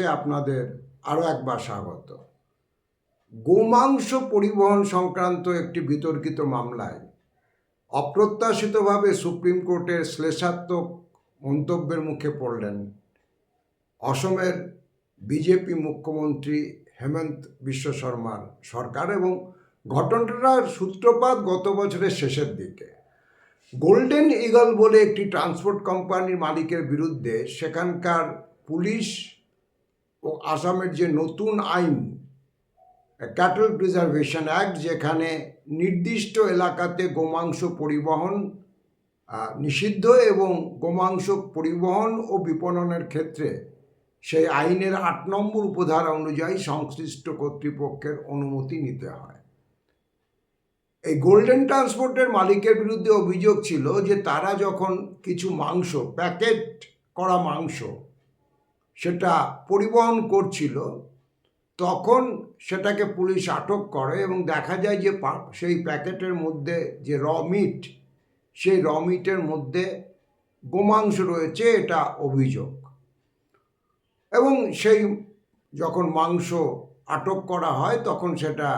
আপনাদের আরও একবার স্বাগত। গোমাংস পরিবহন সংক্রান্ত একটি বিতর্কিত মামলায় অপ্রত্যাশিতভাবে সুপ্রিম কোর্টের শ্লেষাত্মক মন্তব্যের মুখে পড়লেন অসমের বিজেপি মুখ্যমন্ত্রী হেমন্ত বিশ্ব শর্মার সরকার এবং ঘটনাটার সূত্রপাত গত বছরের শেষের দিকে। গোল্ডেন ইগল বলে একটি ট্রান্সপোর্ট কোম্পানির মালিকের বিরুদ্ধে সেখানকার পুলিশ ও আসামের যে নতুন আইন ক্যাটল প্রিজার্ভেশন অ্যাক্ট যেখানে নির্দিষ্ট এলাকাতে গোমাংস পরিবহন নিষিদ্ধ এবং গোমাংস পরিবহন ও বিপণনের ক্ষেত্রে সেই আইনের আট নম্বর উপধারা অনুযায়ী সংশ্লিষ্ট কর্তৃপক্ষের অনুমতি নিতে হয়। এই গোল্ডেন ট্রান্সপোর্টের মালিকের বিরুদ্ধে অভিযোগ ছিল যে তারা যখন কিছু মাংস, প্যাকেট করা মাংস সেটা পরিবহন করছিল, তখন সেটাকে পুলিশ আটক করে এবং দেখা যায় যে সেই প্যাকেটের মধ্যে যে র মিট, সেই র মিটের মধ্যে গোমাংস রয়েছে, এটা অভিযোগ। এবং সেই যখন মাংস আটক করা হয়, তখন সেটা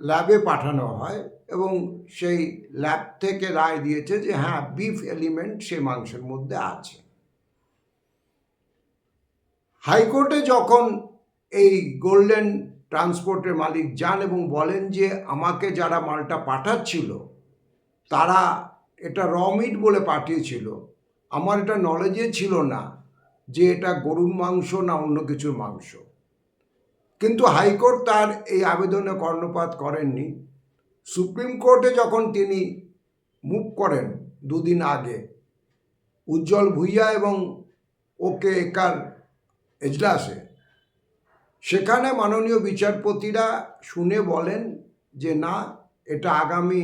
ল্যাবে পাঠানো হয় এবং সেই ল্যাব থেকে রায় দিয়েছে যে হ্যাঁ বিফ এলিমেন্ট সেই মাংসের মধ্যে আছে। হাইকোর্টে যখন এই গোল্ডেন ট্রান্সপোর্টের মালিক যান এবং বলেন যে আমাকে যারা মালটা পাঠাচ্ছিল, তারা এটা র মিট বলে পাঠিয়েছিল, আমার এটা নলেজে ছিল না যে এটা গরুর মাংস না অন্য কিছুর মাংস। কিন্তু হাইকোর্ট তার এই আবেদনে কর্ণপাত করেননি। সুপ্রিম কোর্টে যখন তিনি মুভ করেন দুদিন আগে, উজ্জ্বল ভুইয়া এবং ওকে একার এজলাসে। সেখানে মাননীয় বিচারপতিরা শুনে বলেন যে, না, এটা আগামী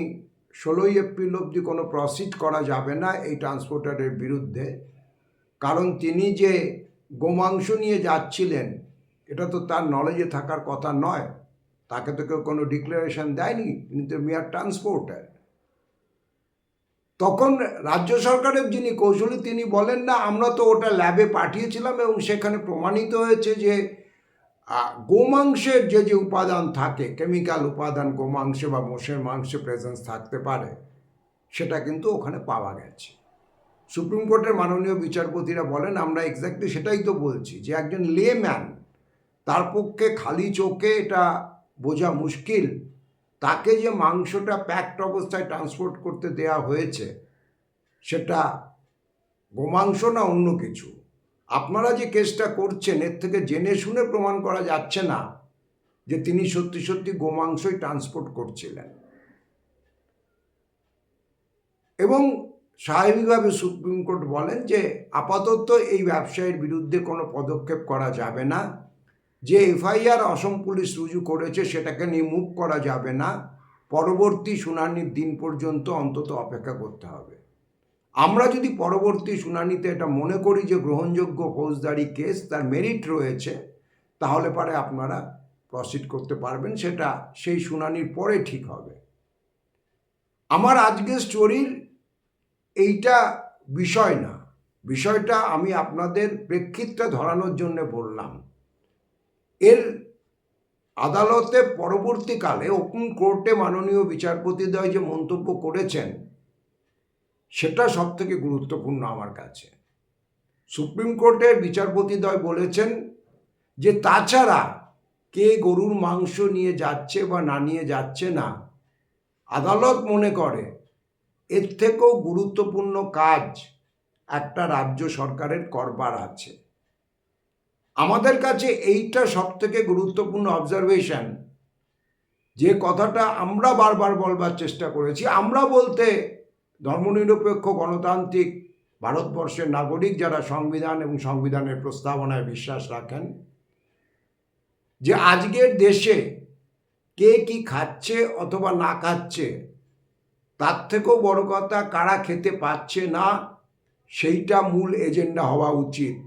ষোলোই এপ্রিল অবধি কোনো প্রসিড করা যাবে না এই ট্রান্সপোর্টারের বিরুদ্ধে। কারণ তিনি যে গোমাংস নিয়ে যাচ্ছিলেন, এটা তো তার নলেজে থাকার কথা নয়। তাকে তো কেউ কোনো ডিক্লারেশন দেয়নি। তিনি তো মেয়ার ট্রান্সপোর্টার তখন রাজ্য সরকারের যিনি কৌশলী, তিনি বলেন, না, আমরা তো ওটা ল্যাবে পাঠিয়েছিলাম এবং সেখানে প্রমাণিত হয়েছে যে গোমাংসের যে যে উপাদান থাকে কেমিক্যাল উপাদান, গোমাংসে বা মোষের মাংসে প্রেজেন্স থাকতে পারে, সেটা কিন্তু ওখানে পাওয়া গেছে। সুপ্রিম কোর্টের মাননীয় বিচারপতিরা বলেন, আমরা এক্স্যাক্টলি সেটাই তো বলছি যে, একজন লেম্যান তার পক্ষে খালি চোখে এটা বোঝা মুশকিল তাকে যে মাংসটা প্যাকড অবস্থায় ট্রান্সপোর্ট করতে দেয়া হয়েছে, সেটা গোমাংস না অন্য কিছু? আপনারা যে কেসটা করছেন, এর থেকে জেনে শুনে প্রমাণ করা যাচ্ছে না যে তিনি সত্যি সত্যি গোমাংসই ট্রান্সপোর্ট করছিলেন। এবং স্বাভাবিকভাবে সুপ্রিম কোর্ট বলেন যে আপাতত এই ব্যবসায়ীর বিরুদ্ধে কোনো পদক্ষেপ করা যাবে না। যে এফআইআর অসম পুলিশ রুজু করেছে, সেটাকে নিয়ে মুভ করা যাবে না। পরবর্তী শুনানির দিন পর্যন্ত অন্তত অপেক্ষা করতে হবে। আমরা যদি পরবর্তী শুনানিতে এটা মনে করি যে গ্রহণযোগ্য ফৌজদারি কেস, তার মেরিট রয়েছে, তাহলে পরে আপনারা প্রসিড করতে পারবেন, সেটা সেই শুনানির পরে ঠিক হবে। আমার আজকের স্টোরির এইটা বিষয় না। বিষয়টা আমি আপনাদের প্রেক্ষিতটা ধরানোর জন্য বললাম। এর আদালতে পরবর্তীকালে ওপেন কোর্টে মাননীয় বিচারপতিদ্বয় যে মন্তব্য করেছেন, সেটা সব থেকে গুরুত্বপূর্ণ আমার কাছে। সুপ্রিম কোর্টের বিচারপতিদ্বয় বলেছেন যে, তাছাড়া কে গরুর মাংস নিয়ে যাচ্ছে বা না নিয়ে যাচ্ছে না, আদালত মনে করে এর থেকেও গুরুত্বপূর্ণ কাজ একটা রাজ্য সরকারের করবার আছে। আমাদের কাছে এইটা সব থেকে গুরুত্বপূর্ণ অবজারভেশন যে কথাটা আমরা বারবার বলবার চেষ্টা করেছি। আমরা বলতে ধর্মনিরপেক্ষ, গণতান্ত্রিক, ভারতবর্ষের নাগরিক যারা সংবিধান এবং সংবিধানের প্রস্তাবনায় বিশ্বাস রাখেন, যে আজকের দেশে কে কি খাচ্ছে অথবা না খাচ্ছে, তার থেকেও বড় কথা কারা খেতে পাচ্ছে না, সেইটা মূল এজেন্ডা হওয়া উচিত।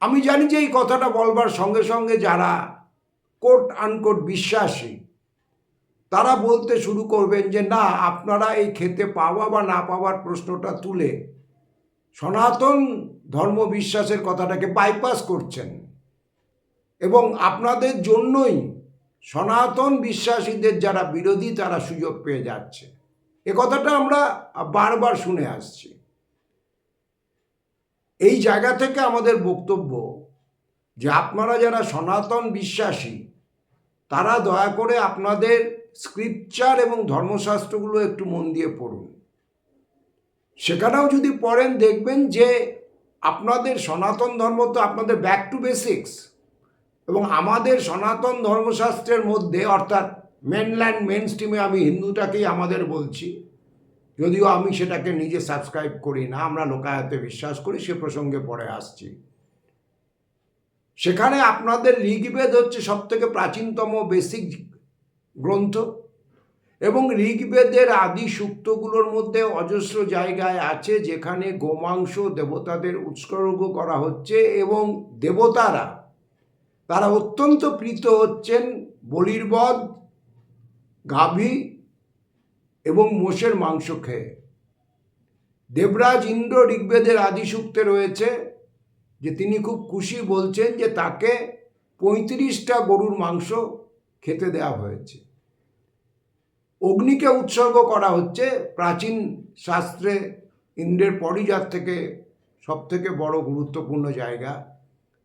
আমি জানি যে এই কথাটা বলবার সঙ্গে সঙ্গে যারা কোট আনকোট বিশ্বাসী, তারা বলতে শুরু করবেন যে না, আপনারা এই খেতে পাওয়া বা না পাওয়ার প্রশ্নটা তুলে সনাতন ধর্ম বিশ্বাসের কথাটাকে বাইপাস করছেন। এবং আপনাদের জন্যই সনাতন বিশ্বাসীদের যারা বিরোধী তারা সুযোগ পেয়ে যাচ্ছে। এ কথাটা আমরা বারবার শুনে আসছি। এই জায়গা থেকে আমাদের বক্তব্য যে আপনারা যারা সনাতন বিশ্বাসী, তারা দয়া করে আপনাদের স্ক্রিপচার এবং ধর্মশাস্ত্রগুলো একটু মন দিয়ে পড়ুন। সেখানেও যদি পড়েন, দেখবেন যে আপনাদের সনাতন ধর্ম তো আপনাদের ব্যাক টু বেসিক্স এবং আমাদের সনাতন ধর্মশাস্ত্রের মধ্যে, অর্থাৎ মেনল্যান্ড মেন স্ট্রিমে আমি হিন্দুটাকেই আমাদের বলছি যদিও আমি সেটাকে নিজে সাবস্ক্রাইব করি না, আমরা লোকায়তে বিশ্বাস করি, সে প্রসঙ্গে পরে আসছি। সেখানে আপনাদের ঋগ্বেদ হচ্ছে সব থেকে প্রাচীনতম বেসিক গ্রন্থ এবং ঋগ্বেদের আদি সূক্তগুলোর মধ্যে অজস্র জায়গায় আছে যেখানে গোমাংস দেবতাদের উৎসর্গ করা হচ্ছে এবং দেবতারা, তারা অত্যন্ত প্রীত হচ্ছেন বলির বধ গাভী এবং মোষের মাংস খেয়ে। দেবরাজ ইন্দ্র ঋগ্বেদের আদি সূক্তে রয়েছে যে তিনি খুব খুশি বলছেন যে তাকে পঁয়ত্রিশটা গরুর মাংস খেতে দেওয়া হয়েছে। অগ্নিকে উৎসর্গ করা হচ্ছে প্রাচীন শাস্ত্রে ইন্দ্রের পরিজাত থেকে সব থেকে বড় গুরুত্বপূর্ণ জায়গা।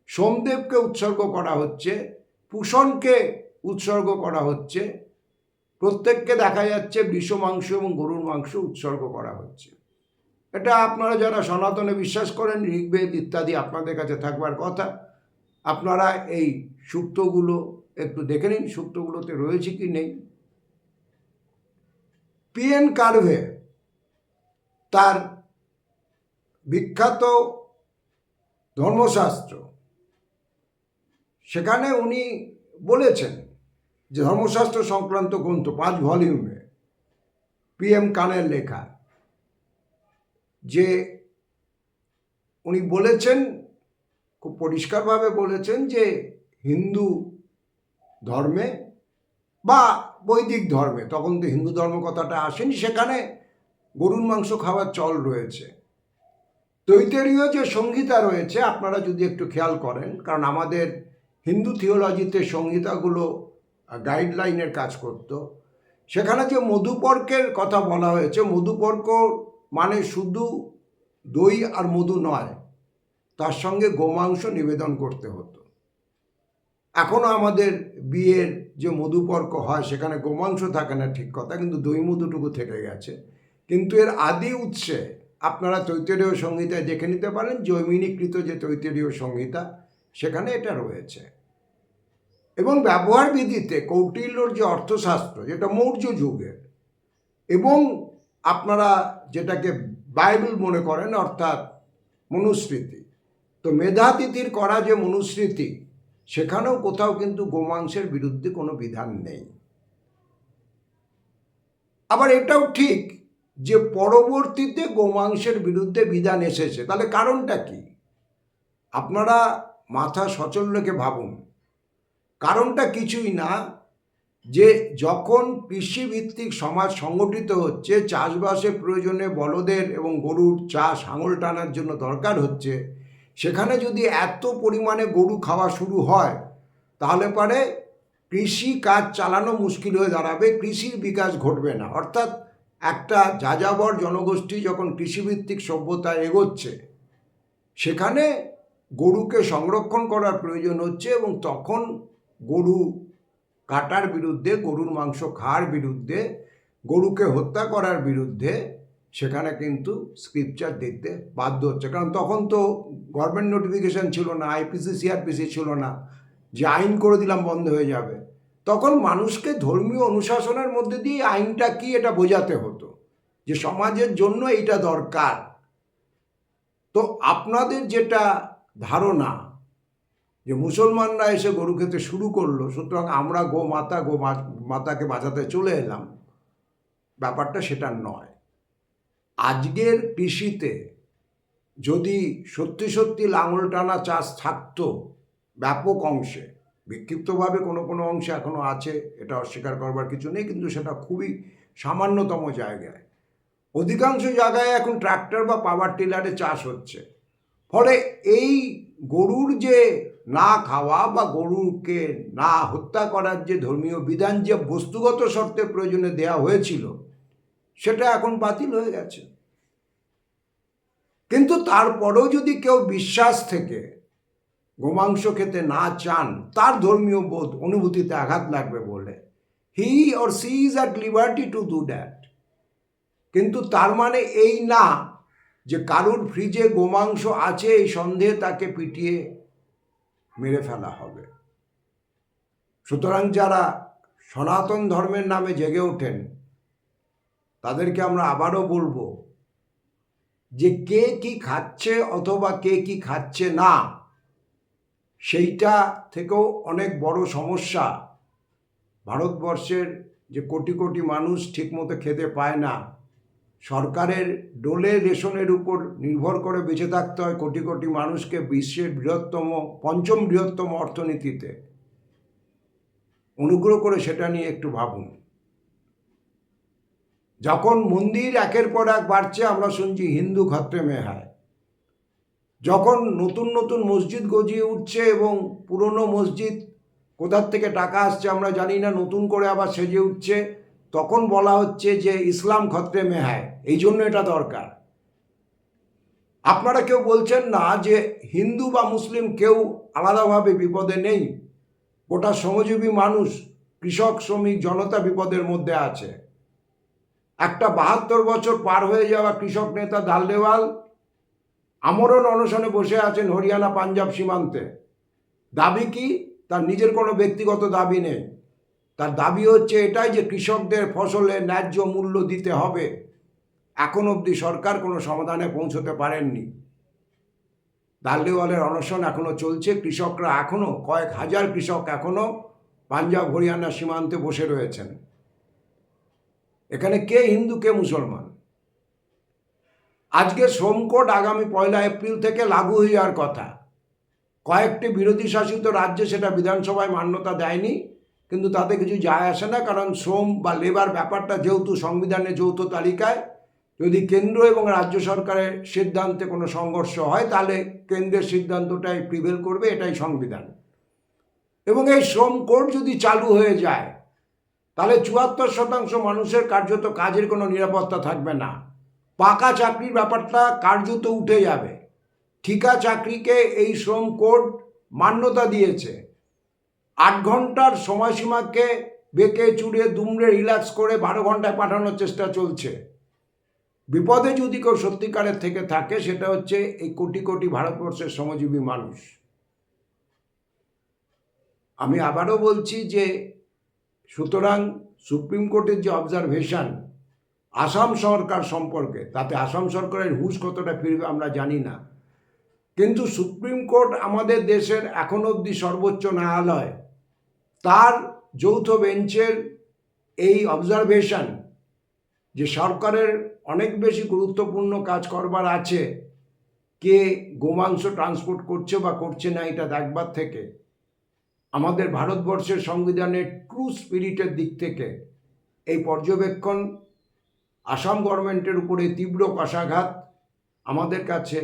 সোমদেবকে উৎসর্গ করা হচ্ছে, পুষণকে উৎসর্গ করা হচ্ছে প্রত্যেককে দেখা যাচ্ছে বিষ মাংস এবং গরুর মাংস উৎসর্গ করা হচ্ছে। এটা আপনারা যারা সনাতনে বিশ্বাস করেন, ঋগ্বেদ ইত্যাদি আপনাদের কাছে থাকবার কথা, আপনারা এই সূক্তগুলো একটু দেখে নিন, সূক্তগুলোতে রয়েছে কি নেই। পিএন কার্ভে তার বিখ্যাত ধর্মশাস্ত্র, সেখানে উনি বলেছেন যে ধর্মশাস্ত্র সংক্রান্ত গ্রন্থ, পাঁচ ভলিউমে পি এম কানের লেখা, যে উনি বলেছেন, খুব পরিষ্কারভাবে বলেছেন যে হিন্দু ধর্মে বা বৈদিক ধর্মে, তখন তো হিন্দু ধর্ম কথাটা আসেনি, সেখানে গরুর মাংস খাওয়ার চল রয়েছে। তৈতেরীয় যে সংহিতা রয়েছে, আপনারা যদি একটু খেয়াল করেন, কারণ আমাদের হিন্দু থিওলজিতে সংহিতাগুলো গাইডলাইনের কাজ করত। সেখানে যে মধুপর্কের কথা বলা হয়েছে, মধুপর্ক মানে শুধু দই আর মধু নয়, তার সঙ্গে গোমাংস নিবেদন করতে হতো। এখনও আমাদের বিয়ের যে মধুপর্ক হয়, সেখানে গোমাংস থাকে না ঠিক কথা, কিন্তু দই মধুটুকু থেকে গেছে। কিন্তু এর আদি উৎসে আপনারা তৈতরীয় সংহিতায় দেখে নিতে পারেন, জৈমিনীকৃত যে তৈতরীয় সংহিতা, সেখানে এটা রয়েছে। এবং ব্যবহার বিধিতে কৌটিল্যর যে অর্থশাস্ত্র, যেটা মৌর্য যুগের এবং আপনারা যেটাকে বাইবেল মনে করেন অর্থাৎ মনুস্মৃতি, তো মেধাতিথির করা যে মনুস্মৃতি, সেখানেও কোথাও কিন্তু গোমাংসের বিরুদ্ধে কোনো বিধান নেই। আবার এটাও ঠিক যে পরবর্তীতে গোমাংসের বিরুদ্ধে বিধান এসেছে, তাহলে কারণটা কি? আপনারা মাথা সচল রেখে ভাবুন কারণটা কিছুই না যে যখন কৃষিভিত্তিক সমাজ সংগঠিত হচ্ছে, চাষবাসের প্রয়োজনে বলদের এবং গরুর চাষ হাঙল টানার জন্য দরকার হচ্ছে, সেখানে যদি এত পরিমাণে গরু খাওয়া শুরু হয়, তাহলে পরে কৃষি কাজ চালানো মুশকিল হয়ে দাঁড়াবে, কৃষির বিকাশ ঘটবে না। অর্থাৎ একটা যাযাবর জনগোষ্ঠী যখন কৃষিভিত্তিক সভ্যতা এগোচ্ছে, সেখানে গরুকে সংরক্ষণ করার প্রয়োজন হচ্ছে এবং তখন গরু কাটার বিরুদ্ধে, গরুর মাংস খাওয়ার বিরুদ্ধে, গরুকে হত্যা করার বিরুদ্ধে সেখানে কিন্তু স্ক্রিপচার দিতে বাধ্য হচ্ছে। কারণ তখন তো গভর্নমেন্ট নোটিফিকেশান ছিল না আইপিসি সিআরপিসি ছিল না, যে আইন করে দিলাম বন্ধ হয়ে যাবে। তখন মানুষকে ধর্মীয় অনুশাসনের মধ্যে দিয়ে আইনটা কি এটা বোঝাতে হতো? যে সমাজের জন্য এটা দরকার। তো আপনাদের যেটা ধারণা যে মুসলমানরা এসে গরু খেতে শুরু করল, সুতরাং আমরা গো মাতা, গো মাতাকে বাঁচাতে চলে এলাম। ব্যাপারটা সেটা নয়। আজকের কৃষিতে যদি সত্যি সত্যি লাঙল টানা চাষ থাকতো ব্যাপক অংশে, বিক্ষিপ্তভাবে কোনো কোনো অংশে এখনও আছে, এটা অস্বীকার করবার কিছু নেই, কিন্তু সেটা খুবই সামান্যতম জায়গায়। অধিকাংশ জায়গায় এখন ট্রাক্টর বা পাওয়ার টিলারে চাষ হচ্ছে। ফলে এই গরুর যে না খাওয়া বা গরুকে না হত্যা করার যে ধর্মীয় বিধান যে বস্তুগত শর্তের প্রয়োজনে দেয়া হয়েছিল, সেটা এখন বাতিল হয়ে গেছে। কিন্তু তারপরেও যদি কেউ বিশ্বাস থেকে গোমাংস খেতে না চান, তার ধর্মীয় বোধ অনুভূতিতে আঘাত লাগবে বলে, he or she is at liberty to do that. কিন্তু তার মানে এই না যে কারুর ফ্রিজে গোমাংস আছে এই সন্দেহে তাকে পিটিয়ে মেরে ফেলা হবে। সুতরাং যারা সনাতন ধর্মের নামে জেগে ওঠেন, তাদেরকে আমরা আবারও বলব যে কে কি খাচ্ছে অথবা কে কি খাচ্ছে না, সেইটা থেকেও অনেক বড় সমস্যা। ভারতবর্ষের যে কোটি কোটি মানুষ ঠিকমতো খেতে পায় না সরকারের ডোলে রেশনের উপর নির্ভর করে বেঁচে থাকতে হয় কোটি কোটি মানুষকে বিশ্বের বৃহত্তম, পঞ্চম বৃহত্তম অর্থনীতিতে। অনুগ্রহ করে সেটা নিয়ে একটু ভাবুন। যখন মন্দির একের পর এক বাড়ছে, আমরা শুনছি হিন্দু খত্রে মেহায়। যখন নতুন নতুন মসজিদ গজিয়ে উঠছে এবং পুরনো মসজিদ কোথার থেকে টাকা আসছে আমরা জানি না, নতুন করে আবার সেজে উঠছে। তখন বলা হচ্ছে যে ইসলাম খত্রে মেহায়, এই জন্য এটা দরকার। আপনারা কেউ বলছেন না যে হিন্দু বা মুসলিম কেউ আলাদাভাবে বিপদে নেই, গোটা শ্রমজীবী মানুষ, কৃষক, শ্রমিক, জনতা বিপদের মধ্যে আছে। একটা বাহাত্তর বছর পার হয়ে যাওয়া কৃষক নেতা দালদেওয়াল আমরণ অনশনে বসে আছেন হরিয়ানা, পাঞ্জাব সীমান্তে। দাবি কি? তার নিজের কোনো ব্যক্তিগত দাবি নেই। তার দাবি হচ্ছে এটাই যে কৃষকদের ফসলের ন্যায্য মূল্য দিতে হবে। এখন অবধি সরকার কোনো সমাধানে পৌঁছতে পারেননি। দালদেওয়ালের অনশন এখনও চলছে। কৃষকরা এখনও কয়েক হাজার কৃষক এখনও পাঞ্জাব, হরিয়ানা সীমান্তে বসে রয়েছেন। এখানে কে হিন্দু, কে মুসলমান? আজকে শ্রমকোট আগামী পয়লা এপ্রিল থেকে লাগু হয়ে যাওয়ার কথা। কয়েকটি বিরোধী শাসিত রাজ্যে সেটা বিধানসভায় মান্যতা দেয়নি। কিন্তু তাতে কিছু যায় আসে না, কারণ শ্রম বা লেবার ব্যাপারটা যেহেতু সংবিধানের যৌথ তালিকায়, যদি কেন্দ্র এবং রাজ্য সরকারের সিদ্ধান্তে কোনো সংঘর্ষ হয়, তাহলে কেন্দ্রের সিদ্ধান্তটাই প্রিভেল করবে, এটাই সংবিধান। এবং এই শ্রম কোড যদি চালু হয়ে যায়, তাহলে চুয়াত্তর শতাংশ মানুষের কার্যত কাজের কোনো নিরাপত্তা থাকবে না। পাকা চাকরির ব্যাপারটা কার্যত উঠে যাবে। ঠিকা চাকরিকে এই শ্রম কোড মান্যতা দিয়েছে। আট ঘণ্টার সময়সীমাকে বেঁকে চুড়ে দুমড়ে রিল্যাক্স করে বারো ঘন্টায় পাঠানোর চেষ্টা চলছে। বিপদে যদি কেউ সত্যিকারের থেকে থাকে, সেটা হচ্ছে এই কোটি কোটি ভারতবর্ষের শ্রমজীবী মানুষ। আমি আবারও বলছি যে, সুতরাং সুপ্রিম কোর্টের যে অবজারভেশন আসাম সরকার সম্পর্কে, তাতে আসাম সরকারের হুশ কতটা ফিরবে আমরা জানি না। কিন্তু সুপ্রিম কোর্ট আমাদের দেশের এখন অবধি সর্বোচ্চ ন্যায়ালয় তার যৌথ বেঞ্চের এই অবজারভেশন যে সরকারের অনেক বেশি গুরুত্বপূর্ণ কাজ করবার আছে, কে গোমাংস ট্রান্সপোর্ট করছে বা করছে না এটা দেখবার থেকে, আমাদের ভারতবর্ষের সংবিধানের ট্রু স্পিরিটের দিক থেকে এই পর্যবেক্ষণ, আসাম গভর্নমেন্টের উপরে তীব্র কষাঘাত আমাদের কাছে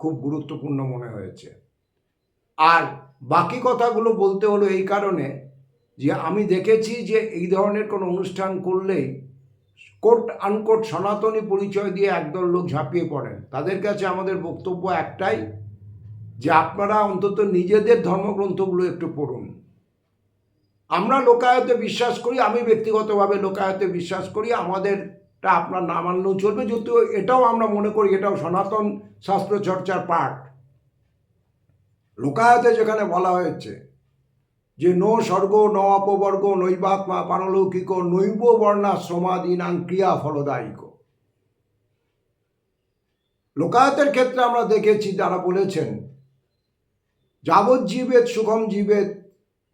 খুব গুরুত্বপূর্ণ মনে হয়েছে। আর বাকি কথাগুলো বলতে হলো এই কারণে যে আমি দেখেছি যে এই ধরনের কোনো অনুষ্ঠান করলেই কোট আনকোট সনাতনী পরিচয় দিয়ে একদল লোক ঝাঁপিয়ে পড়েন। তাদের কাছে আমাদের বক্তব্য একটাই যে আপনারা অন্তত নিজেদের ধর্মগ্রন্থগুলো একটু পড়ুন। আমরা লোকায়তে বিশ্বাস করি, আমি ব্যক্তিগতভাবে লোকায়তে বিশ্বাস করি, আমাদেরটা আপনার না মানলেও চলবে, যদিও এটাও আমরা মনে করি, এটাও সনাতন শাস্ত্র চর্চার পাঠ। লোকায়তে যেখানে বলা হয়েছে যে ন স্বর্গ, ন অপবর্গ, নৈবাত্মা পারলৌকিক নৈব বর্ণাশ্রমাদীনাং ক্রিয়া ফলদায়িক। লোকায়তের ক্ষেত্রে আমরা দেখেছি, তারা বলেছেন যাবজ্জীবেত সুখম জীবেত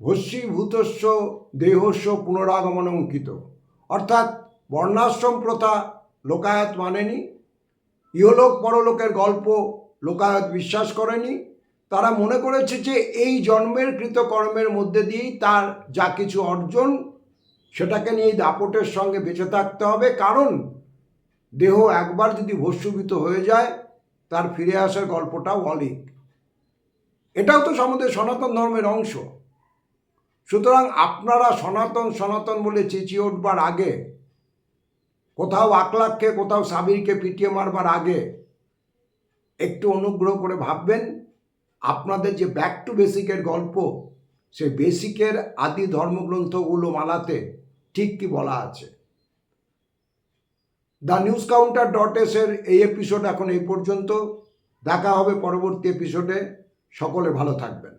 ভস্মীভূতস্ব দেহস্য পুনরাগমন অঙ্কিত অর্থাৎ বর্ণাশ্রম প্রথা লোকায়ত মানেনি, ইহলোক পরলোকের গল্প লোকায়ত বিশ্বাস করেনি তারা মনে করেছে যে এই জন্মের কৃতকর্মের মধ্যে দিয়েই তার যা কিছু অর্জন, সেটাকে নিয়ে দাপটের সঙ্গে বেঁচে থাকতে হবে। কারণ দেহ একবার যদি ভস্মীভূত হয়ে যায়, তার ফিরে আসার গল্পটাও অলিক। এটাও তো আমাদের সনাতন ধর্মের অংশ। সুতরাং আপনারা সনাতন সনাতন বলে চেঁচিয়ে উঠবার আগে, কোথাও আকলাককে কোথাও সাবিরকে পিটিয়ে মারবার আগে, একটু অনুগ্রহ করে ভাববেন আপনাদের যে ব্যাক টু বেসিকের গল্প সে বেসিকের আদি ধর্মগ্রন্থগুলো মালাতে ঠিক কি বলা আছে? The news counter dot S এর এই এপিসোড এখন এই পর্যন্ত। দেখা হবে পরবর্তী এপিসোডে সকলে ভালো থাকবেন।